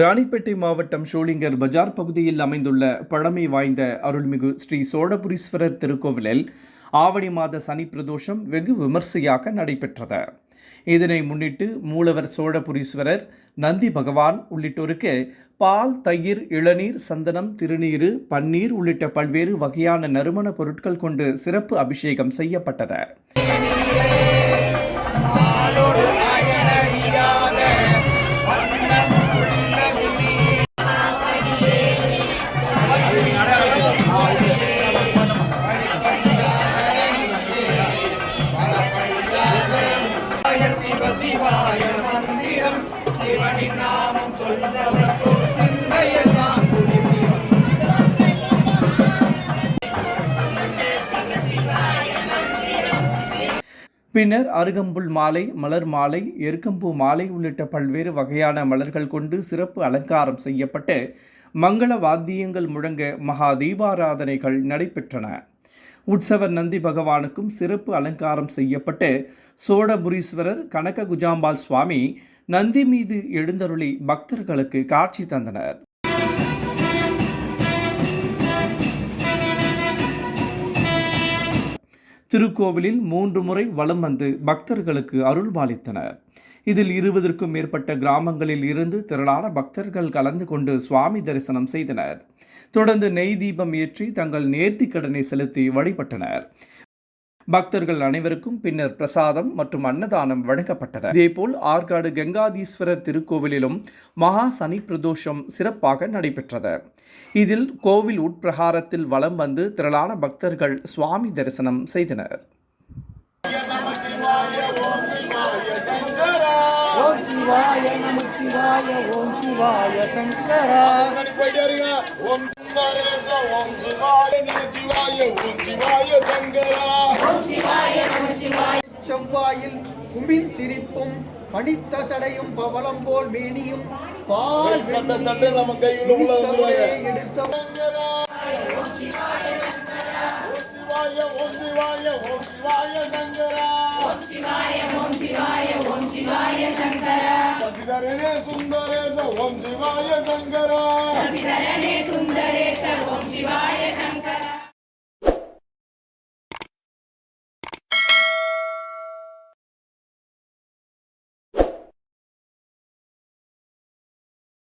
ராணிப்பேட்டை மாவட்டம் ஷோலிங்கர் பஜார் பகுதியில் அமைந்துள்ள பழமை வாய்ந்த அருள்மிகு ஸ்ரீ சோழபுரீஸ்வரர் திருக்கோவிலில் ஆவணி மாத சனி பிரதோஷம் வெகு விமர்சையாக நடைபெற்றது. இதனை முன்னிட்டு மூலவர் சோழபுரீஸ்வரர் நந்தி பகவான் உள்ளிட்டோருக்கு பால் தயிர் இளநீர் சந்தனம் திருநீர் பன்னீர் உள்ளிட்ட பல்வேறு வகையான நறுமண பொருட்கள் கொண்டு சிறப்பு அபிஷேகம் செய்யப்பட்டது. பின்னர் அருகம்புல் மாலை மலர் மாலை எருக்கம்பூ மாலை உள்ளிட்ட பல்வேறு வகையான மலர்கள் கொண்டு சிறப்பு அலங்காரம் செய்யப்பட்டு மங்கள வாத்தியங்கள் முழங்க மகா தீபாராதனைகள் நடைபெற்றன. உற்சவர் நந்தி பகவானுக்கும் சிறப்பு அலங்காரம் செய்யப்பட்டு சோழபுரீஸ்வரர் கனக குஜாம்பால் சுவாமி நந்தி மீது எழுந்தருளி பக்தர்களுக்கு காட்சி தந்தனர். திருக்கோவிலில் மூன்று முறை வலம் வந்து பக்தர்களுக்கு அருள்பாலித்தனர். இதில் இருபதற்கும் மேற்பட்ட கிராமங்களில் இருந்து திரளான பக்தர்கள் கலந்து கொண்டு சுவாமி தரிசனம் செய்தனர். தொடர்ந்து நெய் தீபம் ஏற்றி தங்கள் நேர்த்திக் கடனை செலுத்தி வழிபட்டனர். பக்தர்கள் அனைவருக்கும் பின்னர் பிரசாதம் மற்றும் அன்னதானம் வழங்கப்பட்டது. இதேபோல் ஆற்காடு கங்காதீஸ்வரர் திருக்கோவிலிலும் மகா சனி பிரதோஷம் சிறப்பாக நடைபெற்றது. இதில் கோவில் உட்பிரகாரத்தில் வலம் வந்து திரளான பக்தர்கள் சுவாமி தரிசனம் செய்தனர். சிவாய நம சிவாய ஓம் சிவாய சங்கரா ஓம் சிவாய ஓம் சிவாய நம சிவாய ஓம் சிவாய சங்கரா செவ்வாயில் கும்பின் சிரிப்பும் படித்த சடையும் பவளம் போல் மேனியும் பால் தட்டை தட்டை நம்ம கையுள்ள உள்ள வந்துருவாங்க. எடுத்த ஓம் சிவாய ஓம் சிவாய ஓம் சிவாய சங்கரா சசிதரனே சுந்தரேச ஓம் சிவாய சங்கரா.